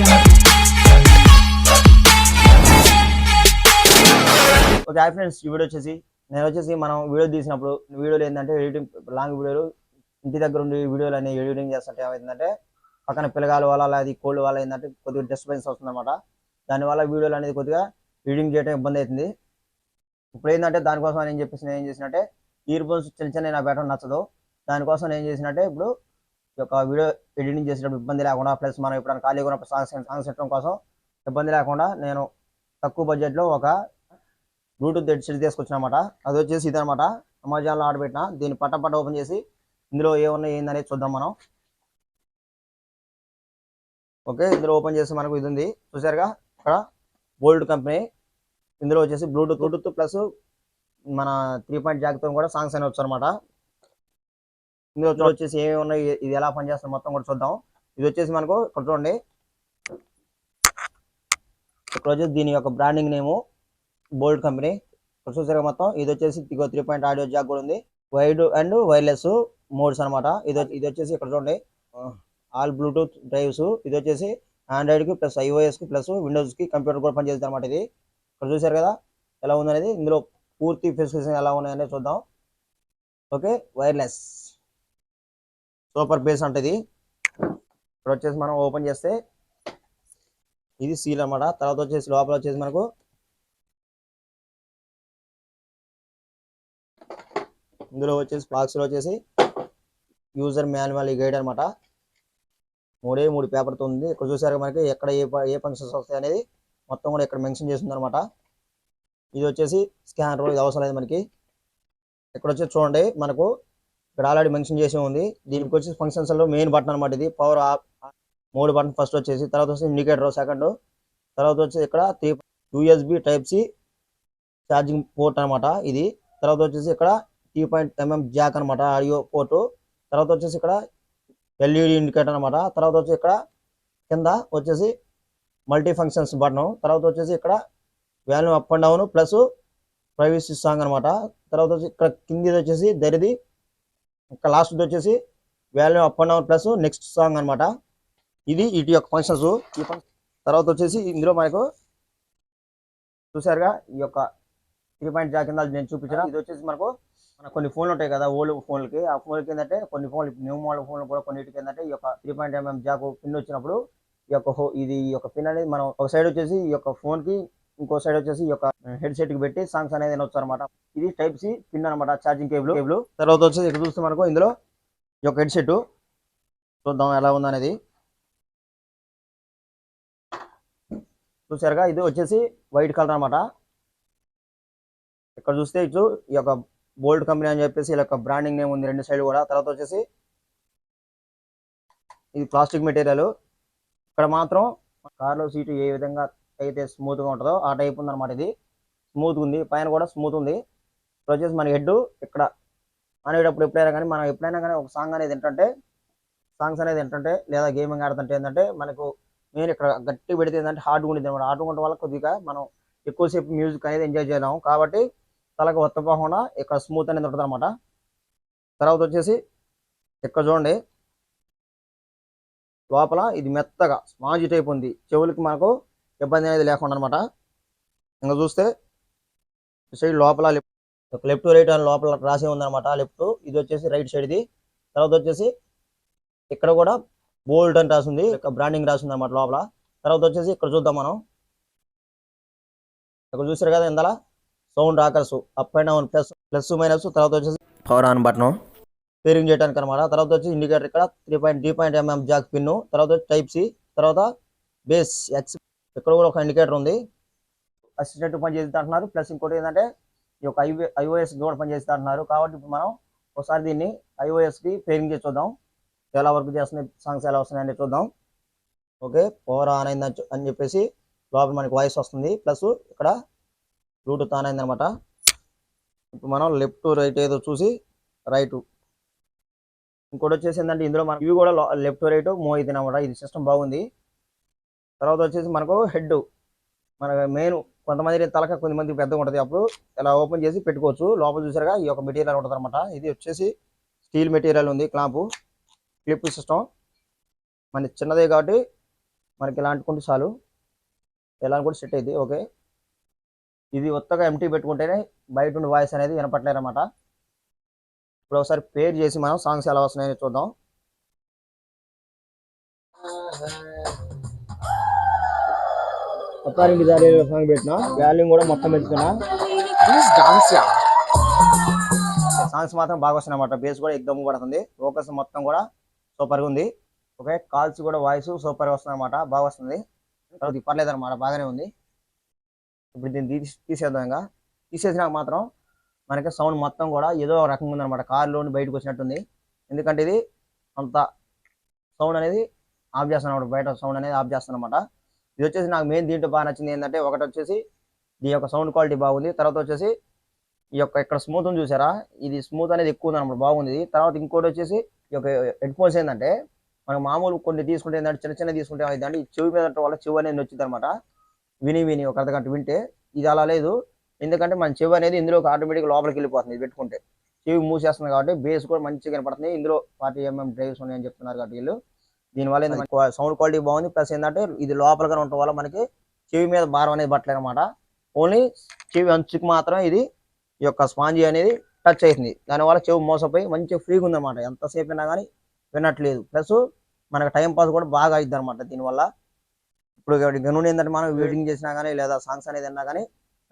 Okay hi friends ఈ video వచ్చేసి నేను వచ్చేసి మనం వీడియో తీసినప్పుడు వీడియోలు ఏంటంటే ఎడిటింగ్ లాంగ్ వీడియోలు ఇంటి దగ్గర ఉండి వీడియోలు అనేవి ఎడిటింగ్ చేస్తుంటే ఏమైందంటే పక్కన పిల్లగాల వల్ల అది కోల్డ్ వల్ల ఏంటంటే కొద్దిగా డిస్టర్బెన్స్ వస్తుందన్నమాట. దానివల్ల వీడియోలు అనేది కొద్దిగా ఎడిటింగ్ చేయడం ఇబ్బంది అవుతుంది. ఇప్పుడు ఏంటంటే దానికోసం నేను చెప్పేసి నేను ఏం చేసినట్టే ఇయర్ ఫోన్స్ చిన్న చిన్న నా పెట్టడం నచ్చదు. దానికోసం నేను ఏం చేసినట్టే ఇప్పుడు యొక్క వీడియో ఎడిటింగ్ చేసేటప్పుడు ఇబ్బంది లేకుండా ప్లస్ మనం ఎప్పుడైనా ఖాళీగా ఉన్నప్పుడు సాంగ్స్ సాంగ్స్ పెట్టడం కోసం ఇబ్బంది లేకుండా నేను తక్కువ బడ్జెట్లో ఒక బ్లూటూత్ హెడ్సెట్ తీసుకొచ్చినమాట. అది వచ్చేసి ఇదనమాట అమెజాన్లో ఆర్డర్ పెట్టిన. దీన్ని పట్ట పట్ట ఓపెన్ చేసి ఇందులో ఏమున్నాయి ఏందనేది చూద్దాం మనం. ఓకే ఇందులో ఓపెన్ చేసి మనకు ఇది ఉంది. చూసారుగా? ఇక్కడ గోల్డ్ కంపెనీ ఇందులో వచ్చేసి బ్లూటూత్ బ్లూటూత్ ప్లస్ మన త్రీ పాయింట్ జాక్తో కూడా సాంగ్స్ అనే వచ్చారనమాట ఇందులో వచ్చేసి ఏమేమి ఉన్నాయి ఇది ఎలా పనిచేస్తుంది మొత్తం కూడా చూద్దాం. ఇది వచ్చేసి మనకు ఇక్కడ చూడండి. ఇక్కడ వచ్చేసి దీని యొక్క బ్రాండింగ్ నేము బోల్డ్ కంపెనీ ఇక్కడ చూసారు మొత్తం. ఇది వచ్చేసి ఇగో త్రీ పాయింట్ ఆడియో జాక్ కూడా ఉంది. వైడ్ అండ్ వైర్లెస్ మోడ్స్ అనమాట ఇది ఇది వచ్చేసి ఇక్కడ చూడండి. ఆల్ బ్లూటూత్ డ్రైవ్స్ ఇది వచ్చేసి ఆండ్రాయిడ్కి ప్లస్ ఐఓఎస్కి ప్లస్ విండోస్కి కంప్యూటర్ కూడా పనిచేస్తుంది అనమాట ఇది. ఇక్కడ చూసారు కదా ఎలా ఉందనేది? ఇందులో పూర్తి ఫెసిలిటీస్ ఎలా ఉన్నాయనేది చూద్దాం. ఓకే వైర్లెస్ సూపర్ బేస్ అంటే ఇది. ఇక్కడ వచ్చేసి మనం ఓపెన్ చేస్తే ఇది సీల్ అన్నమాట. తర్వాత వచ్చేసి లోపల వచ్చేసి మనకు ఇందులో వచ్చేసి బాక్స్లో వచ్చేసి యూజర్ మాన్యువల్ గైడ్ అనమాట మూడే మూడు పేపర్తో ఉంది. ఇక్కడ చూసారు మనకి ఎక్కడ ఏ ఏ ఫంక్షన్స్ వస్తాయి అనేది మొత్తం కూడా ఇక్కడ మెన్షన్ చేసింది అనమాట ఇది వచ్చేసి స్కానర్ ఇది అవసరం లేదు మనకి. ఇక్కడ వచ్చేసి చూడండి మనకు ఇక్కడ ఆల్రెడీ మెన్షన్ చేసి ఉంది. దీనికి వచ్చేసి ఫంక్షన్స్లో మెయిన్ బటన్ అనమాట ఇది. పవర్ మూడు బటన్ ఫస్ట్ వచ్చేసి తర్వాత వచ్చేసి ఇండికేటర్ సెకండ్ తర్వాత వచ్చేసి ఇక్కడ three USB type C charging port అనమాట ఇది. తర్వాత వచ్చేసి ఇక్కడ టీ పాయింట్ ఎంఎం జాక్ అనమాట ఆడియో పోర్టు తర్వాత వచ్చేసి ఇక్కడ ఎల్ఈడి ఇండికేటర్ అనమాట తర్వాత వచ్చి ఇక్కడ కింద వచ్చేసి మల్టీ ఫంక్షన్స్ బటన్ తర్వాత వచ్చేసి ఇక్కడ volume up and down plus previous song అనమాట తర్వాత వచ్చి ఇక్కడ కింది వచ్చేసి దరిది ఇక్కడ లాస్ట్ వచ్చేసి volume up and down plus next song అనమాట ఇది ఇటు యొక్క ఫంక్షన్స్ ఈ ఫంక్షన్ తర్వాత వచ్చేసి ఇందులో మనకు చూసారుగా ఈ యొక్క త్రీ పాయింట్ జాక్ కింద నేను చూపించిన. ఇది వచ్చేసి మనకు మన కొన్ని ఫోన్లు ఉంటాయి కదా ఓల్డ్ ఫోన్లకి ఆ ఫోన్లకి ఏంటంటే కొన్ని ఫోన్లు న్యూ మోడల్ ఫోన్లు కూడా కొన్నిటికి ఏంటంటే ఈ యొక్క three point MM jack pin వచ్చినప్పుడు ఈ యొక్క హో- ఇది ఈ యొక్క పిన్ అనేది మనం ఒక సైడ్ వచ్చేసి ఈ యొక్క ఫోన్కి ఇంకో సైడ్ వచ్చేసి ఈ యొక్క హెడ్ సెట్కి పెట్టి సాంగ్స్ అనేది వినొచ్చు అనమాట ఇది టైప్ సి పిన్ అనమాట ఛార్జింగ్ కేబుల్ కేబుల్ తర్వాత వచ్చేసి ఇక్కడ చూస్తే మనకు ఇందులో ఈ యొక్క హెడ్ సెట్ చూద్దాం ఎలా ఉందనేది చూసారుగా ఇది వచ్చేసి వైట్ కలర్ అనమాట ఇక్కడ చూస్తే ఇటు ఈ యొక్క బోల్డ్ కంపెనీ అని చెప్పేసి ఇలా బ్రాండింగ్ నేమ్ ఉంది రెండు సైడ్ కూడా. తర్వాత వచ్చేసి ఇది ప్లాస్టిక్ మెటీరియల్ ఇక్కడ మాత్రం కార్లో సీటు ఏ విధంగా అయితే స్మూత్గా ఉంటుందో ఆ టైప్ ఉంది ఇది. స్మూత్ ఉంది. పైన కూడా స్మూత్ ఉంది. ఇప్పుడు వచ్చేసి మన హెడ్ ఇక్కడ అనేటప్పుడు ఎప్పుడైనా కానీ మనం ఎప్పుడైనా కానీ ఒక సాంగ్ అనేది ఏంటంటే సాంగ్స్ అనేది ఏంటంటే లేదా గేమింగ్ ఆడుతుంటే ఏంటంటే మనకు మెయిన్ ఇక్కడ గట్టి పెడితే ఏంటంటే హార్డ్ ఉంటుంది అనమాట హార్డ్ ఉండటం వల్ల కొద్దిగా మనం ఎక్కువసేపు మ్యూజిక్ అనేది ఎంజాయ్ చేయలేము. కాబట్టి తలకు ఒత్తపోకుండా ఇక్కడ స్మూత్ అనేది ఉంటుంది అనమాట తర్వాత వచ్చేసి ఇక్కడ చూడండి. లోపల ఇది మెత్తగా స్పాంజ్ టైప్ ఉంది. చెవులకి మనకు ఇబ్బంది అనేది లేకుండా అనమాట ఇంకా చూస్తే సైడ్ లోపల లెఫ్ట్ రైట్ అని లోపల రాసి ఉందన్నమాట లెఫ్ట్ ఇది వచ్చేసి రైట్ సైడ్ ఇది తర్వాత వచ్చేసి ఇక్కడ కూడా బోల్ట్ అని రాసింది బ్రాండింగ్ రాసి ఉంది అనమాట లోపల. తర్వాత వచ్చేసి ఇక్కడ చూద్దాం మనం. ఇక్కడ చూసారు కదా ఇందాల? Sound rockers up and down plus plus minus తర్వాత వచ్చేసి పవర్ ఆన్ బటన్ పేరింగ్ చేయడానికి అనమాట తర్వాత వచ్చి ఇండికేటర్ ఇక్కడ three point three point MM jack pin తర్వాత వచ్చి టైప్ సి తర్వాత బేస్ ఎక్స్ ఇక్కడ కూడా ఒక ఇండికేటర్ ఉంది. అసిస్టెంట్ పని అంటున్నారు. ప్లస్ ఇంకోటి ఏంటంటే ఈ యొక్క ఐఓ ఐఓఎస్ కూడా పని అంటున్నారు. కాబట్టి ఇప్పుడు మనం ఒకసారి దీన్ని ఐఓఎస్కి కి పేరింగ్ చేసి చూద్దాం. ఎలా వర్క్ చేస్తున్నాయి సాంగ్స్ ఎలా వస్తున్నాయి చూద్దాం. ఓకే పవర్ ఆన్ అయింది అని అని చెప్పేసి లోపల మనకి వాయిస్ వస్తుంది. ప్లస్ ఇక్కడ బ్లూటూత్ ఆన్ అయింది అనమాట ఇప్పుడు మనం లెఫ్ట్ రైట్ ఏదో చూసి రైట్ ఇంకోటి వచ్చేసి ఏంటంటే ఇందులో మనం ఇవి కూడా లెఫ్ట్ రైట్ మూవ్ అవుతుంది అనమాట ఇది సిస్టమ్ బాగుంది. తర్వాత వచ్చేసి మనకు హెడ్ మన మెయిన్ కొంతమంది తలక కొంతమంది పెద్దగా ఉంటుంది. అప్పుడు ఇలా ఓపెన్ చేసి పెట్టుకోవచ్చు. లోపల చూసారుగా ఈ యొక్క మెటీరియల్ ఉంటుంది అనమాట ఇది వచ్చేసి స్టీల్ మెటీరియల్ ఉంది క్లాంపు క్లిప్ సిస్టమ్. మన చిన్నదే కాబట్టి మనకి ఇలా అంటుకుంటే చాలు. ఇలా కూడా సెట్ అయింది ఓకే. ఇది కొత్తగా ఎంటీ పెట్టుకుంటేనే బయట ఉండి వాయిస్ అనేది వినపట్లేరన్నమాట ఇప్పుడు ఒకసారి పేర్ చేసి మనం సాంగ్స్ ఎలా వస్తున్నాయని చూద్దాం. మొత్తానికి దారి సాంగ్ పెట్టిన వాల్యూమ్ కూడా మొత్తం పెంచుకున్నా సాంగ్స్ మాత్రం బాగా వస్తున్నాయి అన్నమాట. బేస్ కూడా ఎగ్దమ్ పడుతుంది. ఫోకస్ మొత్తం కూడా సూపర్గా ఉంది. ఓకే కాల్స్ కూడా వాయిస్ సూపర్గా వస్తుంది అనమాట బాగా వస్తుంది. తర్వాత ఇది పర్లేదు అనమాట బాగానే ఉంది. ఇప్పుడు దీన్ని తీసి తీసేద్దాం ఇంకా. తీసేసినాక మాత్రం మనకి సౌండ్ మొత్తం కూడా ఏదో ఒక రకంగా ఉందన్నమాట కారులోని బయటకు వచ్చినట్టుంది. ఎందుకంటే ఇది అంత సౌండ్ అనేది ఆఫ్ చేస్తాను బయట సౌండ్ అనేది ఆఫ్ చేస్తాను అనమాట ఇది వచ్చేసి నాకు మెయిన్ దీంట్లో బాగా నచ్చింది ఏంటంటే ఒకటి వచ్చేసి దీని యొక్క సౌండ్ క్వాలిటీ బాగుంది. తర్వాత వచ్చేసి ఈ యొక్క ఇక్కడ స్మూత్ ఉంది చూసారా? ఇది స్మూత్ అనేది ఎక్కువ ఉంది అనమాట బాగుంది. తర్వాత ఇంకోటి వచ్చేసి ఈ యొక్క హెడ్ ఫోన్స్ ఏంటంటే మనం మామూలు కొన్ని తీసుకుంటే ఏంటంటే చిన్న చిన్న తీసుకుంటే ఏంటంటే ఈ చెవి మీద వల్ల చెవి అనేది వచ్చింది అనమాట విని విని ఒక అర్ధగంట వింటే ఇది అలా లేదు. ఎందుకంటే మన చెవి అనేది ఇందులో ఆటోమేటిక్ లోపలికి వెళ్ళిపోతుంది ఇది పెట్టుకుంటే. చెవి మూసేస్తుంది కాబట్టి బేస్ కూడా మంచిగా కనపడుతుంది. ఇందులో ఫార్టీ ఎంఎం డ్రైవ్స్ ఉన్నాయని చెప్తున్నారు కాబట్టి వీళ్ళు. దీనివల్ల ఏంటంటే సౌండ్ క్వాలిటీ బాగుంది. ప్లస్ ఏంటంటే ఇది లోపలగా ఉండటం వల్ల మనకి చెవి మీద భారం అనేది పట్టలేదు అనమాట ఓన్లీ చెవి అంచుకు మాత్రమే ఇది ఈ యొక్క స్పాంజీ అనేది టచ్ అవుతుంది దానివల్ల చెవి మోసపోయి మంచిగా ఫ్రీగా ఉందన్నమాట. ఎంతసేపు అయినా కానీ వినట్లేదు. ప్లస్ మనకు టైం పాస్ కూడా బాగా అవుతుంది అనమాట దీనివల్ల. ఇప్పుడు గనుడు ఏంటంటే మనం వెయిటింగ్ చేసినా కానీ లేదా సాంగ్స్ అనేది విన్నా కానీ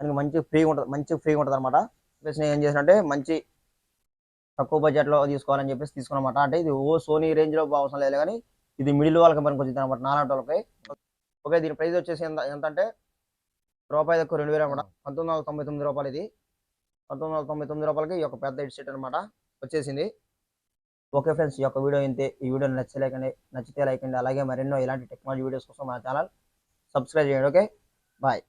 మనకి మంచి ఫ్రీగా ఉంటుంది మంచి ఫ్రీగా ఉంటుంది అనమాట ప్లస్ నేను ఏం చేసినంటే మంచి తక్కువ బడ్జెట్లో తీసుకోవాలని చెప్పేసి తీసుకున్నమాట అంటే ఇది ఓ సోనీ రేంజ్లో అవసరం లేదు కానీ ఇది మిడిల్ వాళ్ళకి మనకు వచ్చింది అనమాట నాలాంటి వాళ్ళకి ఓకే దీని ప్రైస్ వచ్చేసి ఎంత ఎంత అంటే రూపాయి తక్కువ రెండు వేలు అనమాట పంతొమ్మిది వందల తొంభై తొమ్మిది రూపాయలు ఇది. పంతొమ్మిది వందల తొంభై తొమ్మిది రూపాయలకి ఈ యొక్క పెద్ద హెడ్ సెట్ అనమాట వచ్చేసింది. ఓకే ఫ్రెండ్స్ ఈ యొక్క వీడియో ఇంతే. ఈ వీడియో నచ్చలేకండి నచ్చితే లైక్ అండి. అలాగే మరెన్నో ఇలాంటి టెక్నాలజీ వీడియోస్ కోసం మన ఛానల్ సబ్స్క్రైబ్ చేయండి ఓకే? బాయ్